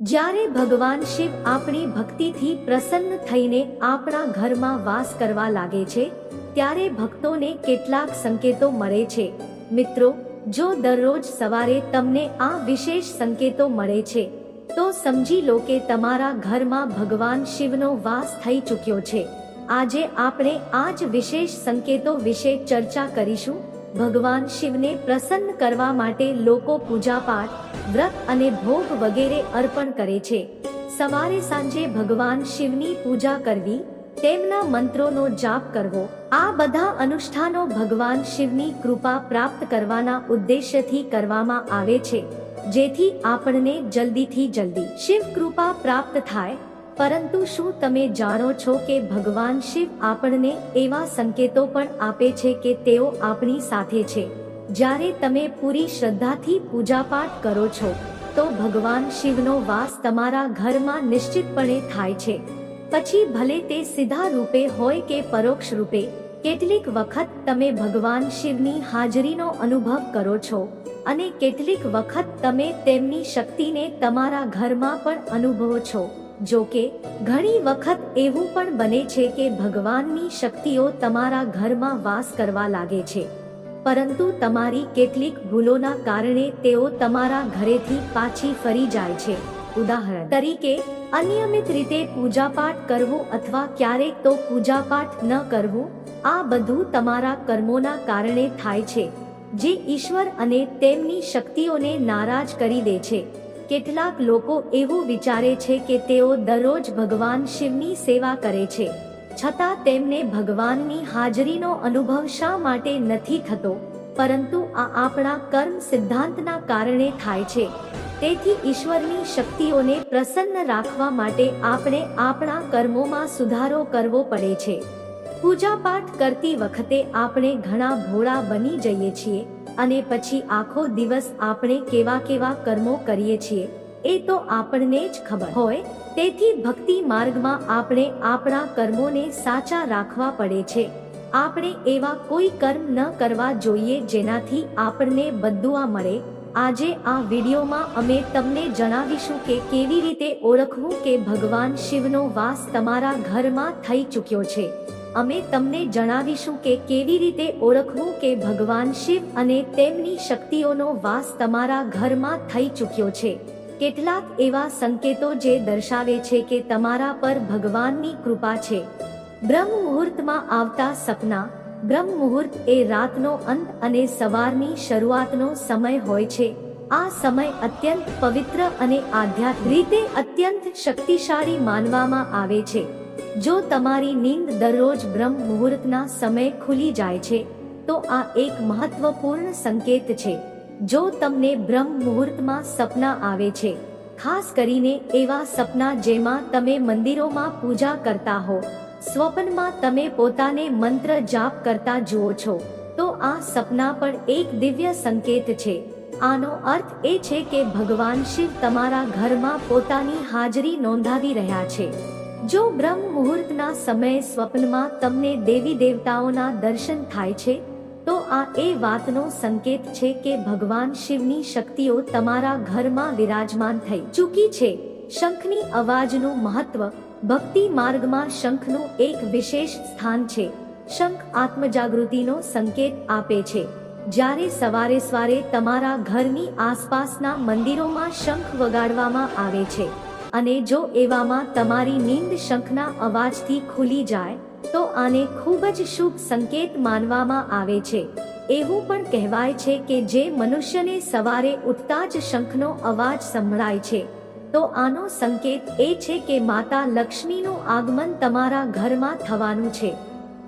જ્યારે ભગવાન શિવ આપણી ભક્તિથી પ્રસન્ન થઈને આપણા ઘરમાં વાસ કરવા લાગે છે, ત્યારે ભક્તોને કેટલાક સંકેતો મળે છે. મિત્રો, જો દરરોજ સવારે તમને આ વિશેષ સંકેતો મળે છે, તો સમજી લો કે તમારા ઘરમાં ભગવાન શિવનો વાસ થઈ ચૂક્યો છે. આજે આપણે આ જ વિશેષ સંકેતો વિશે ચર્ચા કરીશું. ભગવાન શિવને પ્રસન્ન કરવા માટે લોકો પૂજાપાઠ વ્રત અને ભોગ વગેરે અર્પણ કરે છે. સવારે સાંજે ભગવાન શિવની પૂજા કરવી, તેમના મંત્રોનો જાપ કરવો, આ બધા અનુષ્ઠાનો ભગવાન શિવની કૃપા પ્રાપ્ત કરવાના ઉદ્દેશ્યથી કરવામાં આવે છે. જેથી આપણને જલ્દીથી જલ્દી શિવ કૃપા પ્રાપ્ત થાય. પરંતુ શું તમે જાણો છો કે ભગવાન શિવ આપણને એવા સંકેતો પણ આપે છે કે તેઓ આપણી સાથે છે? જ્યારે તમે પૂરી શ્રદ્ધાથી પૂજાપાઠ કરો છો, તો ભગવાન શિવનો વાસ તમારા ઘરમાં નિશ્ચિતપણે થાય છે. પછી ભલે તે સીધા રૂપે હોય કે પરોક્ષ રૂપે, કેટલીક વખત તમે ભગવાન શિવની હાજરીનો અનુભવ કરો છો અને કેટલીક વખત તમે તેમની શક્તિને તમારા ઘરમાં પણ અનુભવો છો. જો કે, ઘણી વખત એવું પણ બને છે કે ભગવાનની શક્તિઓ તમારા ઘરમાં વાસ કરવા લાગે છે. પરંતુ તમારી કેટલીક ભૂલોના કારણે તેઓ તમારા ઘરેથી પાછી ફરી જાય છે. ઉદાહરણ તરીકે, અનિયમિત રીતે પૂજાપાઠ કરવું અથવા ક્યારેક તો પૂજાપાઠ ન કરવું, આ બધું તમારા કર્મોના કારણે થાય છે, જે ઈશ્વર અને તેમની શક્તિઓને નારાજ કરી દે છે. કેટલાક લોકો એવું વિચારે છે કે તેઓ દરરોજ ભગવાન શિવની સેવા કરે છે. છતાં તેમને ભગવાનની હાજરીનો અનુભવ શા માટે નથી થતો? પરંતુ આ આપણા કર્મ સિદ્ધાંતના કારણે થાય છે. તેથી ઈશ્વરની શક્તિઓને પ્રસન્ન રાખવા માટે આપણે આપણા કર્મોમાં સુધારો કરવો પડે છે. પૂજાપાઠ કરતી વખતે આપણે ઘણા ભોળા બની જઈએ છીએ અને પછી આખો દિવસ આપણે કેવા કેવા કર્મો કરીએ છીએ, એ તો આપણને જ ખબર હોય. તેથી ભક્તિ માર્ગમાં આપણે આપણા કર્મોને સાચા રાખવા પડે છે. આપણે એવા કોઈ કર્મ ન કરવા જોઈએ જેનાથી આપણને બદુઆ મળે. આજે આ વિડીયોમાં અમે તમને જણાવીશું કે કેવી રીતે ઓળખવું કે ભગવાન શિવનો વાસ તમારા ઘરમાં થઈ ચૂક્યો છે. અમે તમને જણાવીશું કે કેવી રીતે ઓળખવું કે ભગવાન શિવ અને તેમની શક્તિઓનો વાસ તમારા ઘરમાં થઈ ચૂક્યો છે. કેટલાક એવા સંકેતો જે દર્શાવે છે કે તમારા પર ભગવાનની કૃપા છે. બ્રહ્મ મુહૂર્તમાં આવતા સપના, બ્રહ્મ મુહૂર્ત એ રાતનો અંત અને સવારની શરૂઆતનો સમય હોય છે. આ સમય અત્યંત પવિત્ર અને આધ્યાત્મિક રીતે અત્યંત શક્તિશાળી માનવામાં આવે છે. જો તમારી નીંદ દરરોજ બ્રહ્મ મુહૂર્તના સમય ખુલી જાય છે, તો આ એક મહત્વપૂર્ણ સંકેત છે. જો તમને બ્રહ્મ મુહૂર્તમાં સપના આવે છે, ખાસ કરીને એવા સપના જેમાં તમે મંદિરોમાં પૂજા કરતા હો, સ્વપ્નમાં તમે પોતાને મંત્ર જાપ કરતા જુઓ છો, તો આ સપના પણ એક દિવ્ય સંકેત છે. આનો અર્થ એ છે કે ભગવાન શિવ તમારા ઘરમાં પોતાની હાજરી નોંધાવી રહ્યા છે. જો બ્રહ્મ મુહૂર્તના સમયે સ્વપ્નમાં તમને દેવી દેવતાઓના દર્શન થાય છે તો આ એ વાતનો સંકેત છે કે ભગવાન શિવની શક્તિઓ તમારા ઘરમાં વિરાજમાન થઈ ચૂકી છે. શંખની અવાજનું મહત્વ ભક્તિ માર્ગમાં શંખનું એક વિશેષ સ્થાન છે. શંખ આત્મજાગૃતિનો સંકેત આપે છે. જ્યારે સવારે સવારે તમારા ઘરની આસપાસના મંદિરોમાં શંખ વગાડવામાં આવે છે. અને જો એવામાં તમારી નીંદ શંખના અવાજથી ખુલી જાય તો આને ખૂબ જ શુભ સંકેત માનવામાં આવે છે. એવું પણ કહેવાય છે કે જે મનુષ્યને સવારે ઉઠતા જ શંખનો અવાજ સંભળાય છે. તો આનો સંકેત એ છે કે માતા લક્ષ્મીનું આગમન તમારા ઘરમાં થવાનું છે.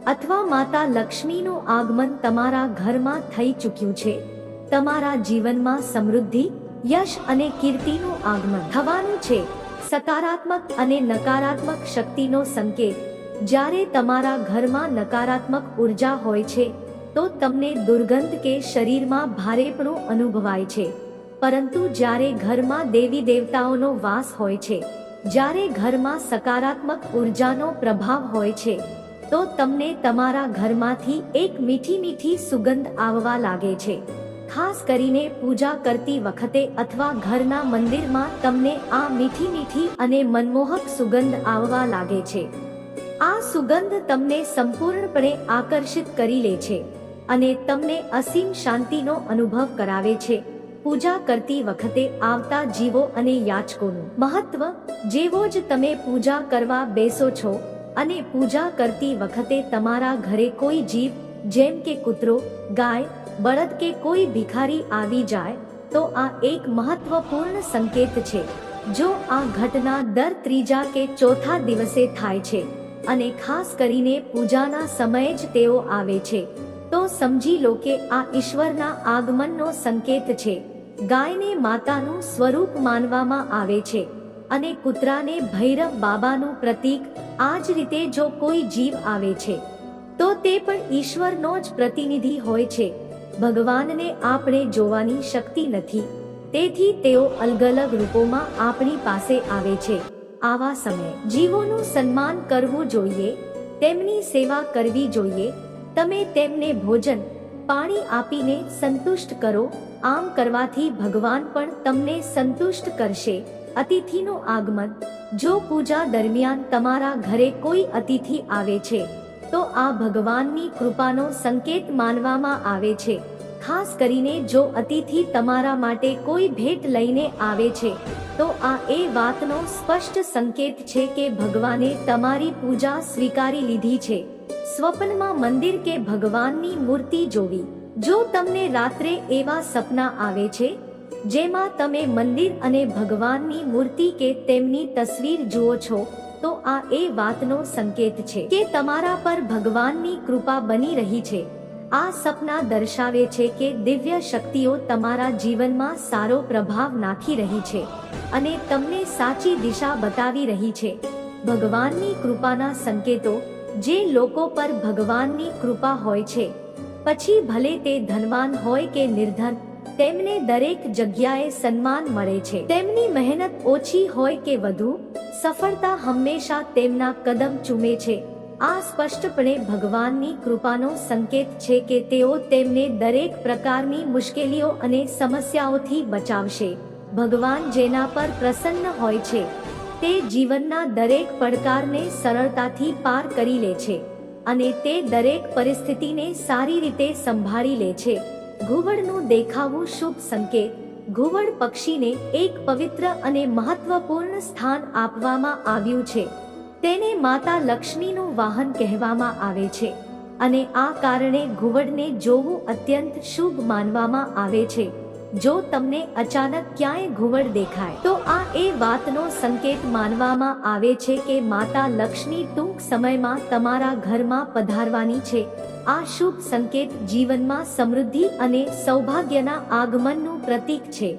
અથવા માતા લક્ષ્મીનું આગમન તમારા ઘરમાં થઈ ચૂક્યું છે. તમારા જીવનમાં સમૃદ્ધિ, યશ અને કીર્તિનું આગમન થવાનું છે. સકારાત્મક અને નકારાત્મક શક્તિનો સંકેત જ્યારે તમારા ઘરમાં નકારાત્મક ઊર્જા હોય છે, તો તમને દુર્ગંધ કે શરીરમાં ભારેપણું અનુભવાય છે. પરંતુ જ્યારે ઘરમાં દેવી દેવતાઓનો વાસ હોય છે, જ્યારે ઘરમાં સકારાત્મક ઉર્જાનો પ્રભાવ હોય છે, તો તમને તમારા ઘરમાંથી એક મીઠી મીઠી સુગંધ આવવા લાગે છે. ખાસ કરીને પૂજા કરતી વખતે અથવા ઘરના મંદિરમાં તમને આ મીઠી મીઠી અને મનમોહક સુગંધ આવવા લાગે છે. આ સુગંધ તમને સંપૂર્ણપણે આકર્ષિત કરી લે છે અને તમને અસીમ શાંતિનો અનુભવ કરાવે છે. પૂજા કરતી વખતે આવતા જીવો અને યાચકોનું મહત્વ, જેવો જ તમે પૂજા કરવા બેસો છો અને પૂજા કરતી વખતે તમારા ઘરે કોઈ જીવ, જેમ કે કૂતરો, ગાય, બળદ કે કોઈ ભિખારી આવી જાય, તો આ એક મહત્વપૂર્ણ સંકેત છે. જો આ ઘટના દર ત્રીજા કે ચોથા દિવસે થાય છે અને ખાસ કરીને પૂજાના સમયે જ તેઓ આવે છે. તો સમજી લો કે આ ઈશ્વરના આગમનનો સંકેત છે. ગાયને માતાનું સ્વરૂપ માનવામાં આવે છે અને કૂતરાને ભૈરવ બાબાનું પ્રતીક આ જ રીતે જો કોઈ જીવ આવે છે, તો તે પણ ઈશ્વરનો જ પ્રતિનિધિ હોય છે. ભગવાનને આપણે જોવાની શક્તિ નથી. તેથી તેઓ અલગ અલગ રૂપોમાં આપણી પાસે આવે છે. આવા સમયે જીવોનું સન્માન કરવું જોઈએ, તેમની સેવા કરવી જોઈએ. તમે તેમને ભોજન, પાણી આપીને સંતુષ્ટ કરો. આમ કરવાથી ભગવાન પણ તમને સંતુષ્ટ કરશે. અતિથિનું આગમન, જો પૂજા દરમિયાન તમારા ઘરે કોઈ અતિથિ આવે છે, તો આ ભગવાનની કૃપાનો સંકેત માનવામાં આવે છે. ખાસ કરીને જો અતિથિ તમારા માટે કોઈ ભેટ લઈને આવે છે તો આ એ વાતનો સ્પષ્ટ સંકેત છે કે ભગવાને તમારી પૂજા સ્વીકારી લીધી છે. સ્વપ્નમાં મંદિર કે ભગવાનની મૂર્તિ જોવી. જો તમને રાત્રે એવા સપના આવે છે, જેમાં તમે મંદિર અને ભગવાનની મૂર્તિ કે તેમની તસવીર જુઓ છો, તો આ એ વાતનો સંકેત છે કે તમારા પર ભગવાનની કૃપા બની રહી છે. આ સપના દર્શાવે છે કે દિવ્ય શક્તિઓ તમારા જીવનમાં સારો પ્રભાવ નાખી રહી છે અને તમને સાચી દિશા બતાવી રહી છે. ભગવાનની કૃપાના સંકેતો, જે લોકો પર ભગવાનની કૃપા હોય છે, પછી ભલે તે ધનવાન હોય કે નિર્ધન, તેમને દરેક જગ્યાએ સન્માન મળે છે. તેમની મહેનત ઓછી હોય કે વધુ, સફળતા હંમેશા તેમના કદમ ચૂમે છે. આ સ્પષ્ટપણે ભગવાનની કૃપાનો સંકેત છે કે તેઓ તેમને દરેક પ્રકારની મુશ્કેલીઓ અને સમસ્યાઓથી બચાવશે. ભગવાન જેના પર પ્રસન્ન હોય છે, તે જીવનના દરેક પડકારને સરળતાથી પાર કરી લે છે અને તે દરેક પરિસ્થિતિને સારી રીતે સંભાળી લે છે. ઘુવડનું દેખાવું શુભ સંકેત. ઘુવડ પક્ષીને એક પવિત્ર અને મહત્વપૂર્ણ સ્થાન આપવામાં આવ્યું છે. તેને માતા લક્ષ્મીનું વાહન કહેવામાં આવે છે અને આ કારણે ઘુવડને જોવું અત્યંત શુભ માનવામાં આવે છે. જો તમને અચાનક ક્યાંય ઘુવડ દેખાય, તો આ એ વાતનો સંકેત માનવામાં આવે છે કે માતા લક્ષ્મી ટૂંક સમયમાં તમારા ઘરમાં પધારવાની છે. આ શુભ સંકેત જીવનમાં સમૃદ્ધિ અને સૌભાગ્યના આગમનનું પ્રતીક છે.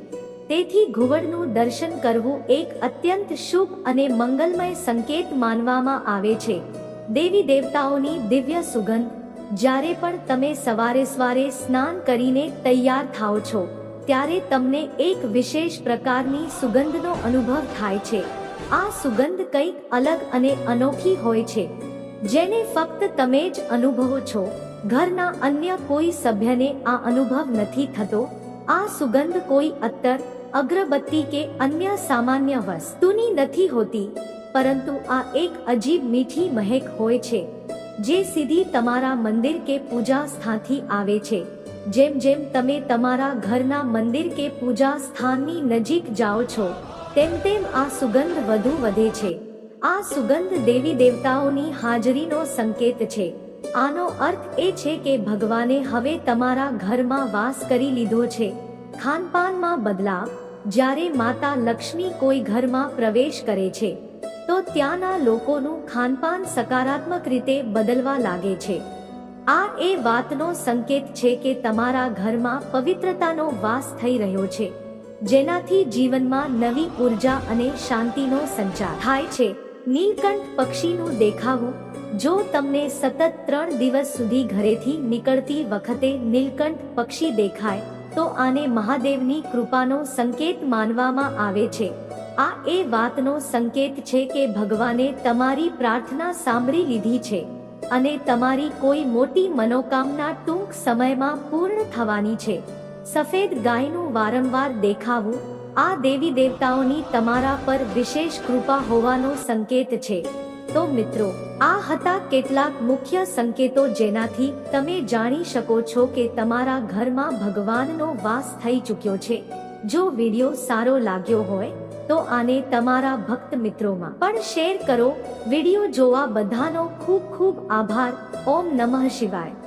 તેથી ઘુવડનું દર્શન કરવું એક અત્યંત શુભ અને મંગલમય સંકેત માનવામાં આવે છે. દેવી દેવતાઓની દિવ્ય સુગંધ, જ્યારે પણ તમે સવારે સવારે સ્નાન કરીને તૈયાર થાઓ છો, ત્યારે તમને એક વિશેષ પ્રકારની સુગંધનો અનુભવ થાય છે. આ સુગંધ કંઈક અલગ અને અનોખી હોય છે. જેને ફક્ત તમે જ અનુભવો છો. ઘરના અન્ય કોઈ સભ્યને આ અનુભવ નથી થતો. આ સુગંધ કોઈ અત્તર અગરબત્તી કે અન્ય સામાન્ય વસ્તુની નથી હોતી, પરંતુ આ એક અજીબ મીઠી મહેક હોય છે, જે સીધી તમારા મંદિર કે પૂજા સ્થાનથી આવે છે. જેમ જેમ તમે તમારા ઘરના મંદિર કે પૂજા સ્થાનની નજીક જાઓ છો, તેમ તેમ આ સુગંધ વધુ વધે છે. આ સુગંધ દેવી દેવતાઓની હાજરીનો સંકેત છે. આનો અર્થ એ છે કે ભગવાને હવે તમારા ઘરમાં વાસ કરી લીધો છે. ખાનપાનમાં બદલાવ જ્યારે માતા લક્ષ્મી કોઈ ઘરમાં પ્રવેશ કરે છે, તો ત્યાંના લોકોનું ખાનપાન સકારાત્મક રીતે બદલવા લાગે છે. આ એ વાતનો સંકેત છે કે તમારા ઘરમાં પવિત્રતાનો વાસ થઈ રહ્યો છે, જેનાથી જીવનમાં નવી ઊર્જા અને શાંતિનો સંચાર થાય છે. નીલકંઠ પક્ષીનું દેખાવું, જો તમને સતત ત્રણ દિવસ સુધી ઘરેથી નીકળતી વખતે નીલકંઠ પક્ષી દેખાય તો આને મહાદેવની કૃપાનો સંકેત માનવામાં આવે છે. આ એ વાતનો સંકેત છે કે ભગવાને તમારી પ્રાર્થના સાંભળી લીધી છે અને તમારી કોઈ મોટી મનોકામના ટૂંક સમયમાં પૂર્ણ થવાની છે. સફેદ ગાયનું વારંવાર દેખાવું આ દેવી દેવતાઓની તમારા પર વિશેષ કૃપા હોવાનો સંકેત છે. તો મિત્રો, આ હતા કેટલાક મુખ્ય સંકેતો જેનાથી તમે જાણી શકો છો કે તમારા ઘરમાં ભગવાનનો વાસ થઈ ચૂક્યો છે. જો વીડિયો સારો લાગ્યો હોય, તો આને તમારા ભક્ત મિત્રોમાં પણ શેર કરો. વિડિયો જોવા બધાનો ખૂબ ખૂબ આભાર. ઓમ નમઃ શિવાય.